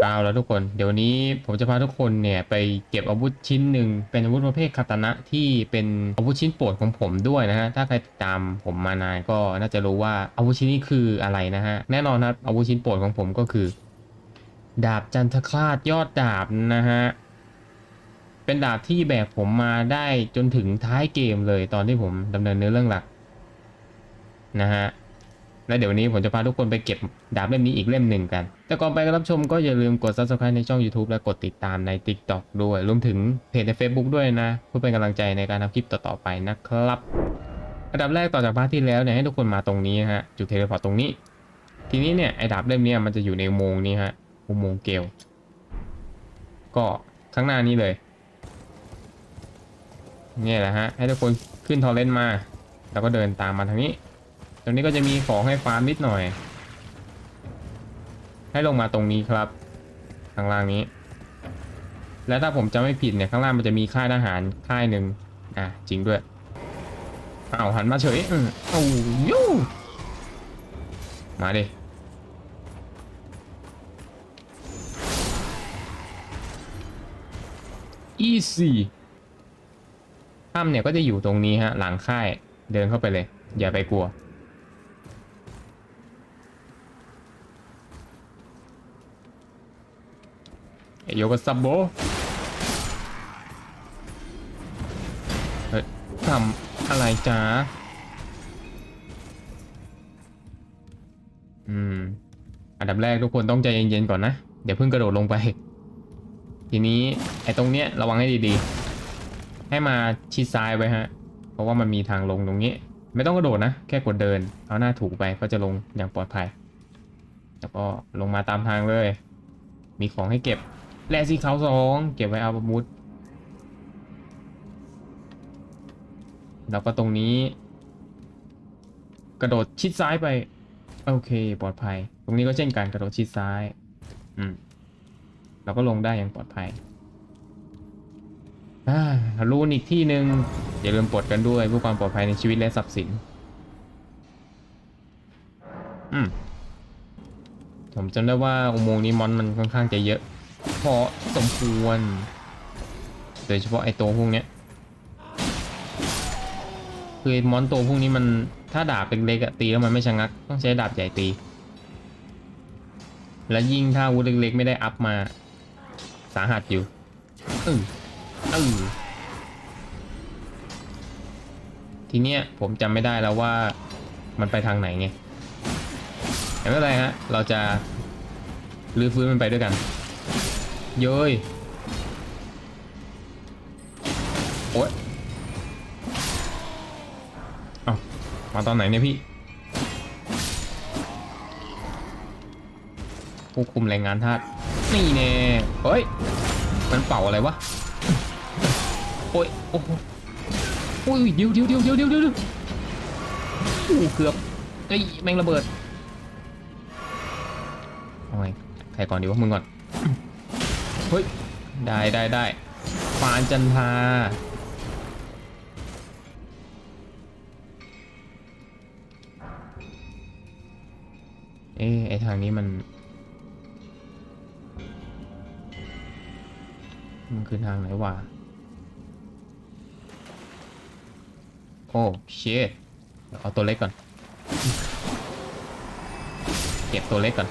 เอาแล้วทุกคน เดี๋ยวนี้ผมจะพาทุกคนเนี่ยไปเก็บอาวุธชิ้นหนึ่งเป็นอาวุธประเภทคาตานะที่เป็นอาวุธชิ้นโปรดของผมด้วยนะฮะ ถ้าใครติดตามผมมานานก็น่าจะรู้ว่าอาวุธชิ้นนี้คืออะไรนะฮะ แน่นอนครับอาวุธชิ้นโปรดของผมก็คือ ดาบจันทคราชยอดดาบนะฮะ เป็นดาบที่แบกผมมาได้จนถึงท้ายเกมเลยตอนที่ผมดำเนินเนื้อเรื่องหลักนะฮะ และเดี๋ยววันนี้ผมจะพาทุกคนไปเก็บดาบเล่มนี้อีกเล่มหนึ่งกัน แต่ก่อนไปรับชมก็อย่าลืมกด subscribe ในช่อง YouTube และกดติดตามใน TikTok ด้วย รวมถึงเพจใน Facebook ด้วยนะ เพื่อเป็นกำลังใจในการทำคลิปต่อๆไปนะครับ อันดับแรกต่อจากพาร์ทที่แล้วเนี่ยให้ทุกคนมาตรงนี้ฮะ จุดเทเลพอร์ตตรงนี้ ทีนี้เนี่ยไอ้ดาบเล่มนี้มันจะอยู่ในอุโมงค์นี้ฮะ อุโมงค์เกล ก็ข้างหน้านี้เลยนี่แหละฮะ ให้ทุกคนขึ้นทอร์เรนต์มา แล้วก็เดินตามมาทางนี้ ตรงนี้ก็จะมีของให้ฟาร์มนิดหน่อย ให้ลงมาตรงนี้ครับ ข้างล่างนี้ และถ้าผมจะไม่ผิดเนี่ยข้างล่างมันจะมีค่ายทหารค่ายหนึ่งอะจริงด้วยเอ้าหันมาเฉยอืมโอ้ยูมาดิอีซี่ถ้ำเนี่ยก็จะอยู่ตรงนี้ฮะ หลังค่ายเดินเข้าไปเลย อย่าไปกลัว เอย โยกซับโบเฮ้ยทำอะไรจ้าอืม อันดับแรกทุกคนต้องใจเย็นๆก่อนนะ เดี๋ยวเพิ่งกระโดดลงไป ทีนี้ไอ้ตรงเนี้ยระวังให้ดีๆ ให้มาชิดซ้ายไว้ฮะ เพราะว่ามันมีทางลงตรงนี้ ไม่ต้องกระโดดนะ แค่กดเดิน เอาหน้าถูกไปก็จะลงอย่างปลอดภัย แล้วก็ลงมาตามทางเลย มีของให้เก็บ แร่สีขาวสองเก็บไว้เอาประมุดแล้วก็ตรงนี้ กระโดดชิดซ้ายไป โอเค ปลอดภัย ตรงนี้ก็เช่นกันกระโดดชิดซ้าย อืมเราก็ลงได้อย่างปลอดภัยอ่ารูนอีกที่หนึ่งอย่าลืมปลดกันด้วยเพื่อความปลอดภัยในชีวิตและทรัพย์สิน อืมผมจำได้ว่าอุโมงค์นี้มอนมันค่อนข้างจะเยอะ พอสมควร โดยเฉพาะไอ้ตัวพวกเนี้ยคือมอนตัวพวกนี้มันถ้าดาบเล็กๆอะตีแล้วมันไม่ชะงัก ต้องใช้ดาบใหญ่ตี และยิ่งถ้าวุธเล็กๆ ไม่ได้อัพมา สาหัสอยู่เออเออทีเนี้ยผมจำไม่ได้แล้วว่ามันไปทางไหนไงแต่ไม่เป็นไรฮะ เราจะรื้อฟื้นมันไปด้วยกัน เย้ยโอ๊ยเอามาตอนไหนเนี่ยพี่ผู้คุมแรงงานทาสนี่แน่เฮ้ย มันเป่าอะไรวะ โอ้ย โอ้โหโอ้ยเดี๋ยวเดี๋ยวเดี๋ยวเดี๋ยวเดี๋ยวเดี๋ยวโอ้เกือบเอ้แมงระเบิดเอาไงใครก่อนดีวะมึงก่อน ฮ้ย ได้ได้ได้ปานจันทาเอ๊ไอทางนี้มัน มันคือทางไหนวะ โอ้เชดเอาตัวเล็กก่อน เก็บตัวเล็กก่อน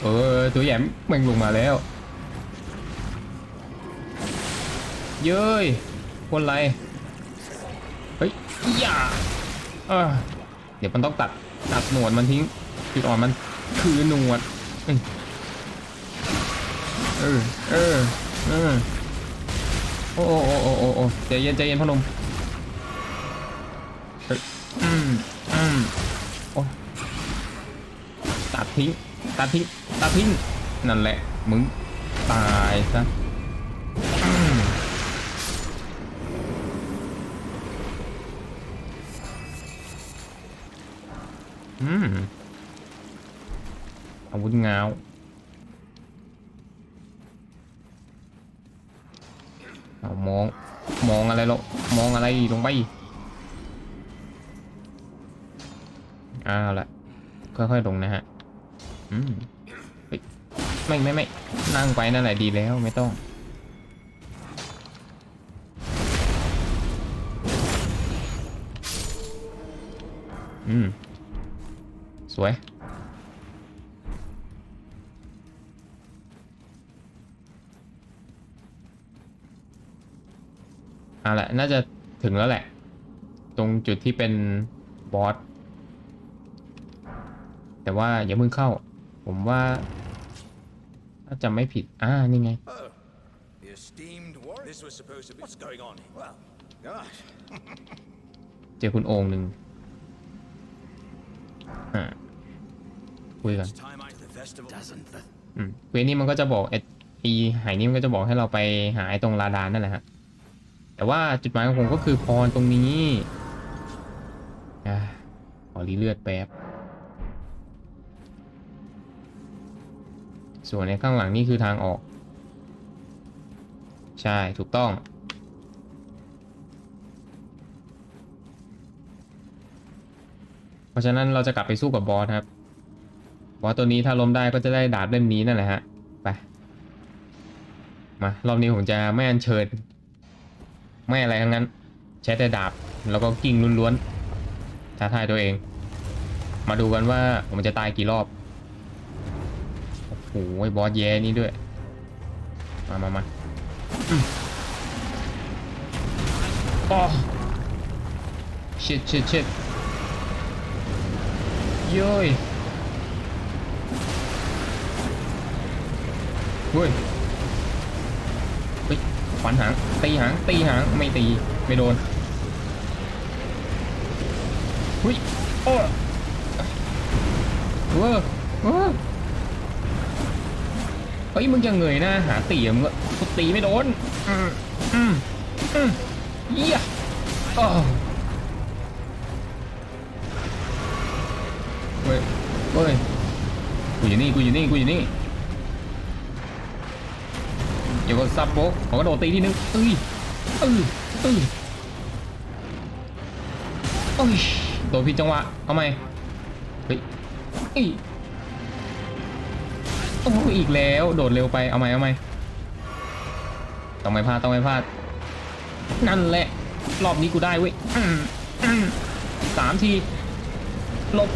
เออ ตัวใหญ่แม่งลงมาแล้ว เย้ยคนไร เฮ้ยอย่าเออเดี๋ยวมันต้องตัดตัดหนวดมันทิ้งจุดอ่อนมันคือหนวด เอ้ยเออเออ เออ โอ้โอ้โอ้โอ้โอ้ใจเย็นใจเย็นพ่อหนุ่มเฮ้ยอืมอืมโอ้ตัดทิ้งตัดทิ้งตัดทิ้งนั่นแหละ มึง ตายซะ อืมอาวุธง้าวเอามอง มองอะไรหรอมองอะไรลงไปอ้าวละค่อยๆลงนะฮะ อืมไม่ไม่ไม่นั่งไปนั่นแหละดีแล้วไม่ต้องอืม สวย เอาละน่าจะถึงแล้วแหละ ตรงจุดที่เป็นบอส แต่ว่าอย่าเพิ่งเข้า ผมว่า ถ้าจำไม่ผิด อ่า นี่ไง Oh, the esteemed warrior. This was supposed to be. What's going on here? Well, gosh. เจอคุณโองหนึ่ง คุยกัน It's time I the festival. Doesn't the อืมเวนี้มันก็จะบอกไอ้ไอีหายนี้มันก็จะบอกให้เราไปหาไอ้ตรงลาดานนั่นแหละฮะแต่ว่าจุดหมายของผมก็คือพรตรงนี้อ่าขอรีเลือดแป๊บส่วนในข้างหลังนี่คือทางออก ใช่ถูกต้อง เพราะฉะนั้นเราจะกลับไปสู้กับบอสครับ บอสตัวนี้ถ้าล้มได้ก็จะได้ดาบเล่มนี้นั่นแหละฮะ ไป มารอบนี้ผมจะไม่อัญเชิญ ไม่อะไรทั้งนั้น ใช้แต่ดาบแล้วก็กิ่งล้วนๆท้าทายตัวเอง มาดูกันว่าผมจะตายกี่รอบ โอ้โหบอสแย่นี่ด้วย มามามาอืมอ๋อชิดชิดชิดโย้ย เฮ้ยเฮ้ยฟันหาง ตีหาง ตีหาง ไม่ตี ไม่โดนเฮ้ยโอ้เวอร์เวอร์เฮ้ย มึงจะเงยหน้าหาตีอะมึงก็ตีไม่โดน อืมอืมอืมเยี่ยอ้าวเฮ้ยเฮ้ยกูอยู่นี่ กูอยู่นี่ กูอยู่นี่ เดี๋ยวก็ซับโบขอกระโดดตีทีนึงเอ้ยเอ้ยเอ้ยเอ้ยโดนผิดจังหวะเอาไหมเฮ้ยเอ้ยโอ้อีกแล้วโดดเร็วไปเอาไหมเอาไหมต้องไม่พลาดต้องไม่พลาดนั่นแหละ รอบนี้กูได้เว้ยสามทีลบ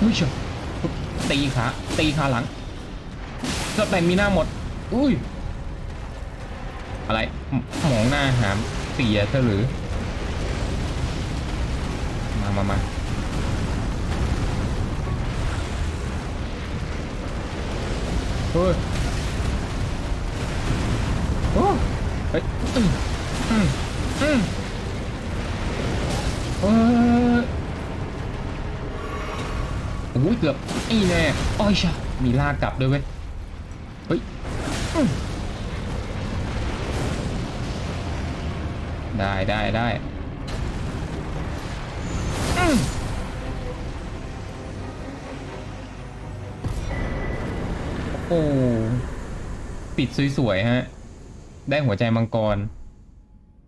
อุ้ยเชียตีขาตีขาหลังสแตนมีหน้าหมด อุ้ย อะไรหมองหน้าหามเสียเธอหรือ มามามาเฮ้ยโอ้เฮ้ยอืมอืมอืมเฮ้ยโอ้ยเกือบอีแน่อ้อยชะมีลากกลับด้วยเว้ย เฮ้ย ได้ได้ได้โอ้ปิดสวยๆฮะ ได้หัวใจมังกร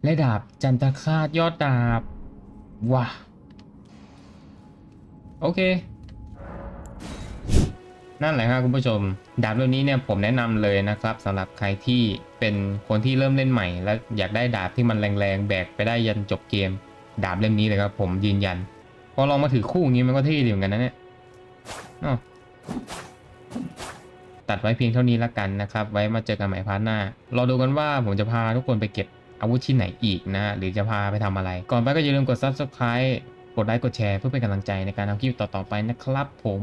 และดาบจันทคาตยอดดาบ ว้าโอเค นั่นแหละครับคุณผู้ชม ดาบเล่มนี้เนี่ยผมแนะนำเลยนะครับสำหรับใครที่เป็นคนที่เริ่มเล่นใหม่ และอยากได้ดาบที่มันแรงๆ แบกไปได้ยันจบเกม ดาบเล่มนี้เลยครับผมยืนยัน พอลองมาถือคู่อย่างนี้มันก็เท่ดีเหมือนกันนะเนี่ยตัดไว้เพียงเท่านี้ละกันนะครับ ไว้มาเจอกันใหม่พาร์ทหน้า เราดูกันว่าผมจะพาทุกคนไปเก็บอาวุธชิ้นไหนอีกนะ หรือจะพาไปทำอะไร ก่อนไปก็อย่าลืมกด subscribe กดไลค์กดแชร์เพื่อเป็นกำลังใจในการทำคลิปต่อๆไปนะครับผม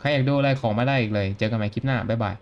ใครอยากดูอะไรของมาได้อีกเลย เจอกันใหม่คลิปหน้า บ๊ายบาย